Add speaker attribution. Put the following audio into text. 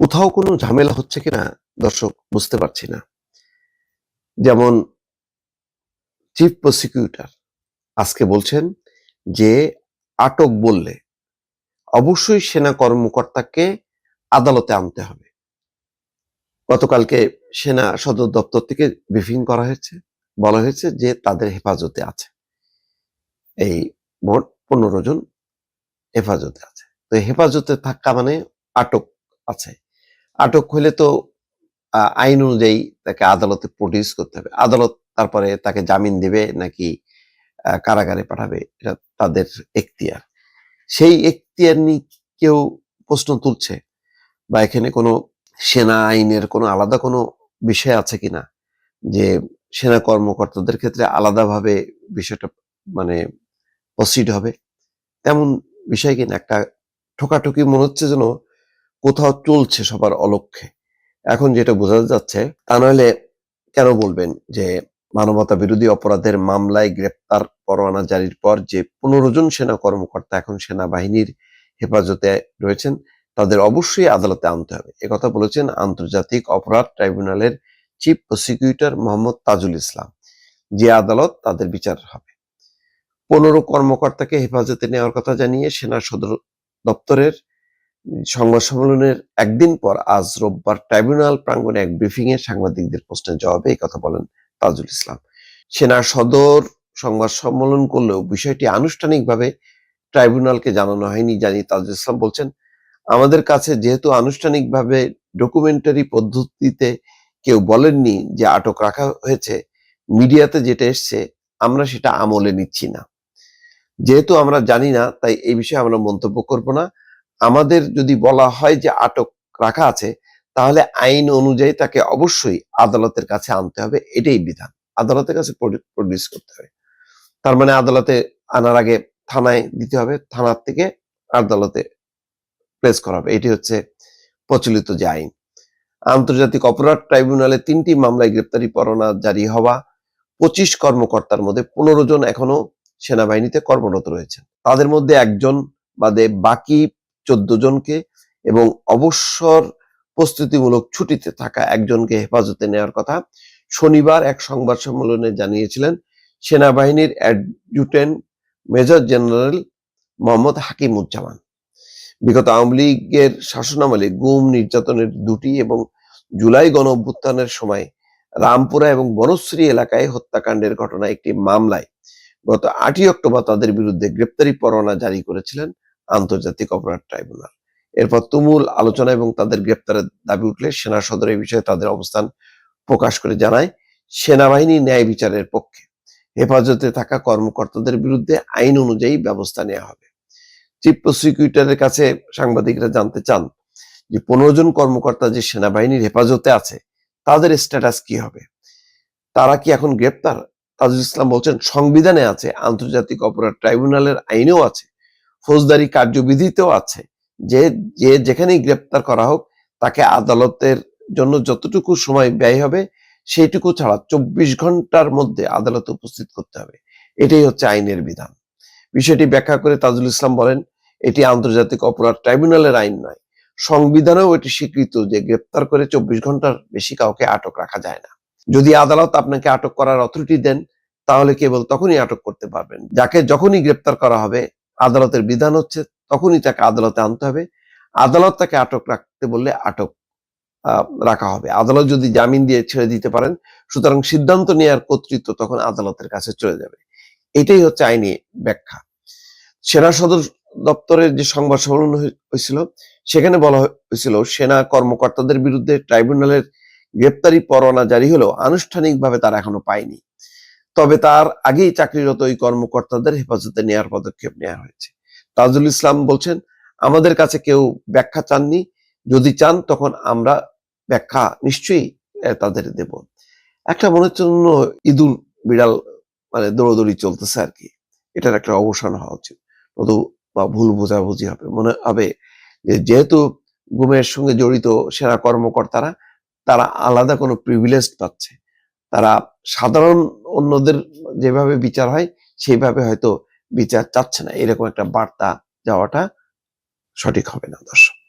Speaker 1: কোথাও কোনো ঝামেলা হচ্ছে কিনা দর্শক বুঝতে পারছি না। যেমন চিফ প্রসিকিউটর আজকে বলছেন যে আটক বললে অবশ্যই সেনা কর্মকর্তাকে আদালতে আনতে হবে। গতকালকে সেনা সদর দপ্তর থেকে ব্রিফিং করা হয়েছে, বলা হয়েছে যে তাদের হেফাজতে আছে। এই মোট পনেরো জন হেফাজতে আছে। তো হেফাজতে থাকা মানে আটক আছে। আটক হলে তো আইন অনুযায়ী তাকে আদালতে প্রডিউস করতে হবে। আদালত তারপরে তাকে জামিন দেবে নাকি কারাগারে পাঠাবে, এটা তাদের এখতিয়ার। সেই এখতিয়ার নিয়ে কেউ প্রশ্ন তুলছে বা এখানে কোনো সেনা আইনের কোনো আলাদা কোনো বিষয় আছে কিনা? যে সেনা কর্মকর্তাদের ক্ষেত্রে আলাদাভাবে বিষয়টা মানে প্রসিড হবে? তেমন বিষয় কিনা? একটা ঠোকাঠুকি মনে হচ্ছে যেন কোথাও চলছে সবার অলক্ষ্যে এখন যেটা বোঝা যাচ্ছে, তা নাহলে কেন বলবেন যে মানবতা বিরোধী অপরাধের মামলায় গ্রেপ্তার পরোয়ানা জারির পর যে পনেরো জন সেনা কর্মকর্তা এখন সেনাবাহিনীর হেফাজতে রয়েছেন, তাদের অবশ্যই আদালতে আনতে হবে। একথা বলেছেন আন্তর্জাতিক অপরাধ ট্রাইব্যুনালের চিফ প্রসিকিউটর মোহাম্মদ তাজুল ইসলাম। যে আদালত, তাদের বিচার হবে। পনেরো কর্মকর্তাকে হেফাজতে নেওয়ার কথা জানিয়ে সেনা সদর দপ্তরের সংবাদ সম্মেলনের একদিন পর আজ রোববার ট্রাইব্যুনাল প্রাঙ্গণে এক ব্রিফিং এ সাংবাদিকদের প্রশ্নের জবাবে এই কথা বলেন তাজুল ইসলাম। সেনা সদর সংবাদ সম্মেলন করলেও বিষয়টি আনুষ্ঠানিকভাবে ট্রাইব্যুনালকে জানানো হয়নি জানি তাজুল ইসলাম বলছেন, আমাদের কাছে যেহেতু আনুষ্ঠানিকভাবে ডকুমেন্টারি পদ্ধতিতে কেউ বলেননি যে আটক রাখা হয়েছে, মিডিয়াতে যেটা এসছে, আমরা সেটা আমলে নিচ্ছি না। যেহেতু আমরা জানি না, তাই এই বিষয়ে আমরা মন্তব্য করব না। আমাদের যদি বলা হয় যে আটক রাখা আছে, তাহলে আইন অনুযায়ী তাকে অবশ্যই আদালতের কাছে আনতে হবে, এটাই বিধান। আদালতের কাছে প্রডিউস করতে হবে। তার মানে আদালতে আনার আগে থানায় দিতে হবে, থানার থেকে আদালতে প্লেস করা হবে। এটি হচ্ছে প্রচলিত যে আইন। আন্তর্জাতিক অপরাধ ট্রাইব্যুনালে তিনটি মামলায় গ্রেপ্তারি পরোয়ানা জারি হওয়া পঁচিশ কর্মকর্তার মধ্যে পনেরো জন এখনও সেনাবাহিনীতে কর্মরত রয়েছেন। তাদের মধ্যে একজন বাদে বাকি চোদ্দ জনকে এবং অবসর প্রস্তুতিমূলক ছুটিতে থাকা একজনকে হেফাজতে নেওয়ার কথা শনিবার এক সংবাদ সম্মেলনে জানিয়েছিলেন সেনাবাহিনীর adjutant major general Mohammad Hakimuzzaman. বিগত আওয়ামী লীগের শাসনামলে গুম নির্যাতনের দুটি এবং জুলাই গণ অভ্যুত্থানের সময় রামপুরা এবং বনশ্রী এলাকায় হত্যাকাণ্ডের ঘটনা একটি মামলায় গত আটই অক্টোবর তাদের বিরুদ্ধে গ্রেপ্তারি পরোয়ানা জারি করেছিলেন আন্তর্জাতিক অপরাধ ট্রাইব্যুনাল। এরপর তুমুল আলোচনা এবং তাদের গ্রেপ্তারের দাবি উঠলে সেনা সদর এই বিষয়ে তাদের অবস্থান প্রকাশ করে জানায়, সেনাবাহিনী ন্যায় বিচারের পক্ষে। হেফাজতে থাকা কর্মকর্তাদের বিরুদ্ধে আইন অনুযায়ী ব্যবস্থা নেওয়া হবে। চিফ প্রসিকিউটরের কাছে সাংবাদিকরা জানতে চান যে পনেরো জন কর্মকর্তা যে সেনাবাহিনীর হেফাজতে আছে, তাদের স্ট্যাটাস কি হবে? তারা কি এখন গ্রেপ্তার? তাজুল ইসলাম বলছেন, সংবিধানে আছে, আন্তর্জাতিক অপরাধ ট্রাইব্যুনালের আইনেও আছে। ফৌজদারি কার্যবিধিতেও আছে। যে যে যেখানেই গ্রেপ্তার করা হোক, তাকে আদালতের জন্য যতটুকু সময় ব্যয় হবে, সেইটুকু ছাড়া চব্বিশ ঘণ্টার মধ্যে আদালতে উপস্থিত করতে হবে। এটাই হচ্ছে আইনের বিধান। বিষয়টি ব্যাখ্যা করে তাজুল ইসলাম বলেন, এটি আন্তর্জাতিক অপরাধ ট্রাইব্যুনালের আইন নয়। সংবিধানেও এটি স্বীকৃত যে গ্রেপ্তার করে চব্বিশ ঘণ্টার বেশি কাউকে আটক রাখা যায় না। যদি আদালত আপনাকে আটক করার অথরিটি দেন, তাহলে কেবল তখনই আটক করতে পারবেন। যাকে যখনই গ্রেপ্তার করা হবে আদালতের বিধান হচ্ছে, তখনই তাকে আদালতে আনতে হবে। আদালত তাকে আটক রাখতে বললে আটক রাখা হবে। আদালত যদি জামিন দিয়ে ছেড়ে দিতে পারেন, সুতরাং সিদ্ধান্ত নেওয়ার কর্তৃত্ব তখন আদালতের কাছে চলে যাবে। এটাই হচ্ছে আইনি ব্যাখ্যা। সেনা সদর দপ্তরের যে সংবাদ সম্মেলন হয়েছিল, সেখানে বলা হয়েছিল, সেনা কর্মকর্তাদের বিরুদ্ধে ট্রাইব্যুনালের গ্রেপ্তারি পরোয়ানা জারি হলেও আনুষ্ঠানিকভাবে তারা এখনও পায়নি। তবে তার আগেই চাকরিরত ওই কর্মকর্তাদের হেফাজতে নেওয়ার পদক্ষেপ নেওয়া হয়েছে। তাজুল ইসলাম বলছেন, আমাদের কাছে কেউ ব্যাখ্যা চাননি। যদি চান, তখন আমরা ব্যাখ্যা নিশ্চয়ই তাদের দেব। একটা মনে হচ্ছে ইঁদুর বিড়াল মানে দৌড়দৌড়ি চলতেছে আর কি। এটার একটা অবসান হওয়া উচিত। নতু বা ভুল বোঝাবুঝি হবে। মনে হবে যেহেতু গুমের সঙ্গে জড়িত সেরা কর্মকর্তারা, তারা আলাদা কোনো প্রিভিলেজ পাচ্ছে। তারা সাধারণ অন্যদের যেভাবে বিচার হয়, সেইভাবে হয়তো বিচার চাচ্ছে না। এরকম একটা বার্তা যাওয়াটা সঠিক হবে না, দর্শক।